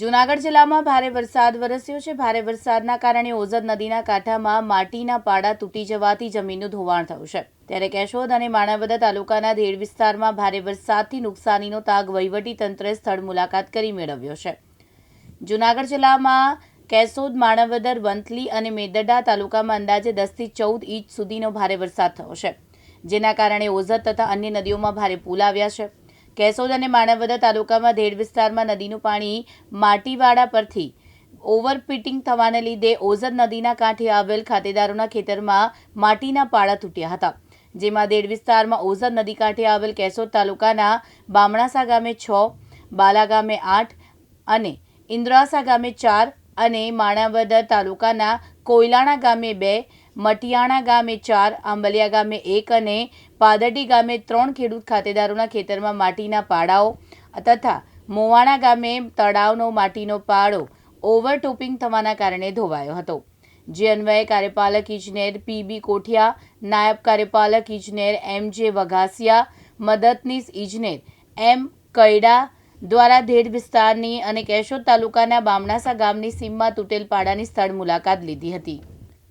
જૂનાગઢ જિલ્લામાં ભારે વરસાદ વરસ્યો છે. ભારે વરસાદના કારણે ઓઝર નદીના કાંઠામાં માટીના પાડા તૂટી જવાથી જમીનનું ધોવાણ થયું છે. ત્યારે કેશોદ અને માણાવદર તાલુકાના ધેડ વિસ્તારમાં ભારે વરસાદથી નુકસાનીનો તાગ તંત્રે સ્થળ મુલાકાત કરી મેળવ્યો છે. જૂનાગઢ જિલ્લામાં કેશોદ, માણાવદર, વંથલી અને મેદરડા તાલુકામાં અંદાજે દસથી ચૌદ ઇંચ સુધીનો ભારે વરસાદ થયો છે, જેના કારણે ઓઝર તથા અન્ય નદીઓમાં ભારે પૂલ આવ્યા છે. કેશોદ અને માણાવદર તાલુકામાં ધેડ વિસ્તારમાં નદીનું પાણી માટીવાડા પરથી ઓવરપીટિંગ થવાને લીધે ઓઝર નદીના કાંઠે આવેલ ખાતેદારોના ખેતરમાં માટીના પાળા તૂટ્યા હતા. જેમાં દેડ વિસ્તારમાં ઓઝર નદી કાંઠે આવેલ કેશોદ તાલુકાના બામણાસા ગામે છ, બાલા ગામે આઠ અને ઇન્દ્રાસા ગામે ચાર અને માણાવદર તાલુકાના કોયલાણા ગામે બે મટિયાણા ગામે ચાર, આંબલિયા ગામે એક અને પાદરડી ગામે ત્રણ ખેડૂત ખાતેદારોના ખેતરમાં માટીના પાડાઓ તથા મોવાણા ગામે તળાવનો માટીનો પાડો ઓવરટોપિંગ થવાના કારણે ધોવાયો હતો. જે અન્વયે કાર્યપાલક ઇજનેર પીબી કોઠિયા, નાયબ કાર્યપાલક ઇજનેર એમ જે વઘાસિયા, મદદનીશ ઇજનેર એમ કૈડા દ્વારા ધેડ વિસ્તારની અને કેશોદ તાલુકાના બામણાસા ગામની સીમમાં તૂટેલ પાડાની સ્થળ મુલાકાત લીધી હતી.